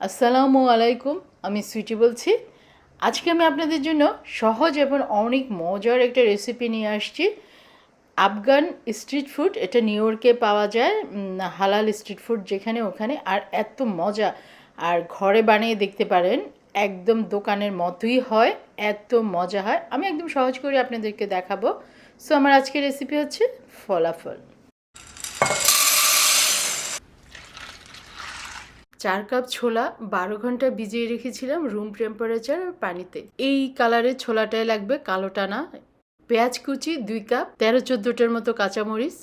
আসসালামু আলাইকুম, আমি সুইটি বলছি। আজকে আমি আপনাদের জন্য সহজ এবং অনেক মজার একটা রেসিপি নিয়ে আসছি। আফগান স্ট্রিট ফুড এটা নিউ ইয়র্কে পাওয়া যায় হালাল স্ট্রিট ফুড যেখানে ওখানে, আর এত মজা। আর ঘরে বানিয়ে দেখতে পারেন, একদম দোকানের মতোই হয়, এত মজা হয়। আমি একদম সহজ করে আপনাদেরকে দেখাবো। সো আমার আজকের রেসিপি হচ্ছে ফলাফল। চার কাপ ছোলা বারো ঘণ্টা ভিজিয়ে রেখেছিলাম রুম টেম্পারেচার পানিতে। এই কালারের ছোলাটাই লাগবে কালোটা না পেঁয়াজ কুচি দুই কাপ, তেরো চোদ্দোটার মতো কাঁচামরিচ,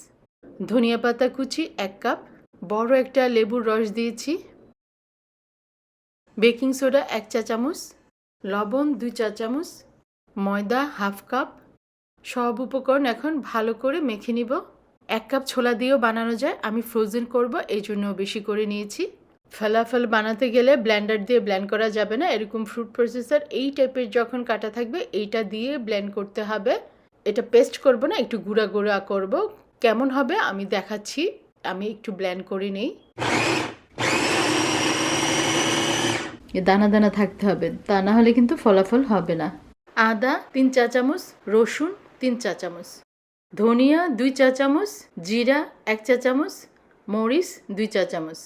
ধনিয়া পাতা কুচি এক কাপ, বড় একটা লেবুর রস দিয়েছি, বেকিং সোডা এক চা চামচ, লবণ দুই চা চামচ, ময়দা হাফ কাপ। সব উপকরণ এখন ভালো করে মেখে নিব। এক কাপ ছোলা দিয়েও বানানো যায়, আমি ফ্রোজেন করব, এই জন্য বেশি করে নিয়েছি। ফলাফল বানাতে গেলে ব্ল্যান্ডার দিয়ে ব্ল্যান্ড করা যাবে না। এরকম ফ্রুট প্রসেসর এই টাইপের যখন কাটা থাকবে, এইটা দিয়ে ব্ল্যান্ড করতে হবে। এটা পেস্ট করব না, একটু গুঁড়া গুঁড়া করব। কেমন হবে আমি দেখাচ্ছি। আমি একটু ব্ল্যান্ড করে নেই। দানা দানা থাকতে হবে, তা না হলে কিন্তু ফলাফল হবে না। আদা তিন চা চামচ, রসুন তিন চা চামচ, ধনিয়া দুই চা চামচ, জিরা এক চা চামচ, মরিচ দুই চা চামচ।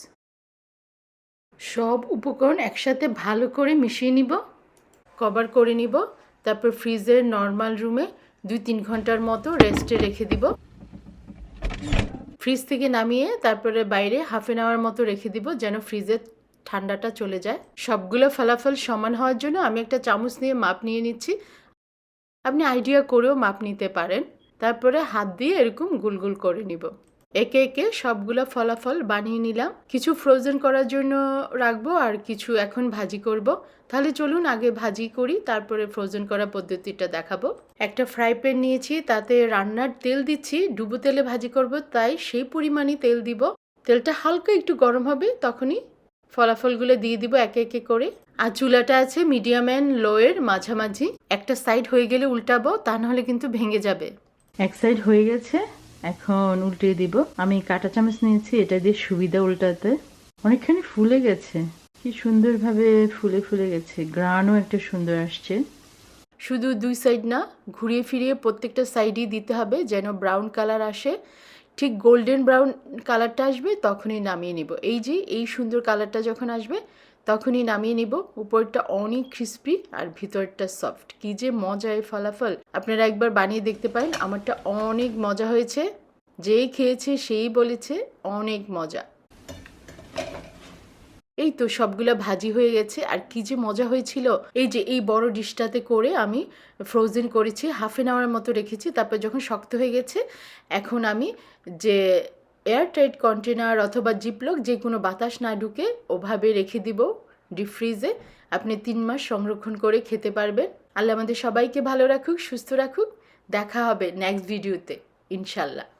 সব উপকরণ একসাথে ভালো করে মিশিয়ে নিব কভার করে নিব, তারপর ফ্রিজের নর্মাল রুমে দুই তিন ঘণ্টার মতো রেস্টে রেখে দিব। ফ্রিজ থেকে নামিয়ে তারপরে বাইরে হাফ এন আওয়ার মতো রেখে দিব যেন ফ্রিজের ঠান্ডাটা চলে যায়। সবগুলো ফলাফল সমান হওয়ার জন্য আমি একটা চামচ নিয়ে মাপ নিয়ে নিচ্ছি। আপনি আইডিয়া করেও মাপ নিতে পারেন। তারপরে হাত দিয়ে এরকম গুলগুল করে নিব। একে একে সবগুলো ফলাফল বানিয়ে নিলাম। কিছু ফ্রোজেন করার জন্য রাখব আর কিছু এখন ভাজি করব। তাহলে চলুন আগে ভাজি করি, তারপরে ফ্রোজেন করা পদ্ধতিটা দেখাবো। একটা ফ্রাই প্যান নিয়েছি, তাতে রান্নার তেল দিচ্ছি, ডুবো তেলে ভাজি করব, তাই সেই পরিমাণই তেল দিব। তেলটা হালকা একটু গরম হবে, তখনই ফলাফলগুলো দিয়ে দিব একে একে করে। আর চুলাটা আছে মিডিয়াম অ্যান্ড লোয়ের মাঝামাঝি। একটা সাইড হয়ে গেলে উল্টাবো, তা নাহলে কিন্তু ভেঙে যাবে। এক সাইড হয়ে গেছে। এখন উল্টে দিব। আমি কাঁটা চামচ নিয়েছি, এটা দিয়ে সুবিধা উল্টাতে। অনেকখানি ফুলে গেছে। কি সুন্দরভাবে ফুলে ফুলে গেছে। গ্রানও একটা সুন্দর আসছে। শুধু দুই সাইড না, ঘুরিয়ে ফিরিয়ে প্রত্যেকটা সাইডই দিতে হবে যেন ব্রাউন কালার আসে। ঠিক গোল্ডেন ব্রাউন কালারটা আসবে, তখনই নামিয়ে নিব। এই যে, এই সুন্দর কালারটা যখন আসবে তখনই নামিয়ে নিব। উপরটা অনেক ক্রিস্পি আর ভিতরটা সফট কি যে মজা এই ফলাফল। আপনারা একবার বানিয়ে দেখতে পারেন, আমারটা অনেক মজা হয়েছে। যেই খেয়েছে সেই বলেছে, অনেক মজা। এই তো সবগুলো ভাজি হয়ে গেছে। আর কি যে মজা হয়েছিল, এই যে এই বড় ডিশটাতে করে আমি ফ্রোজেন করেছি হাফ এন আওয়ার মতো রেখেছি। তারপর যখন শক্ত হয়ে গেছে, এখন আমি যে এয়ার টাইট কন্টেনার অথবা জিপলক যে কোনো বাতাস না ঢুকে ওভাবে রেখে দিব ডিপ ফ্রিজে আপনি তিন মাস সংরক্ষণ করে খেতে পারবেন। আল্লাহ আমাদের সবাইকে ভালো রাখুক, সুস্থ রাখুক। দেখা হবে নেক্সট ভিডিওতে ইনশাল্লাহ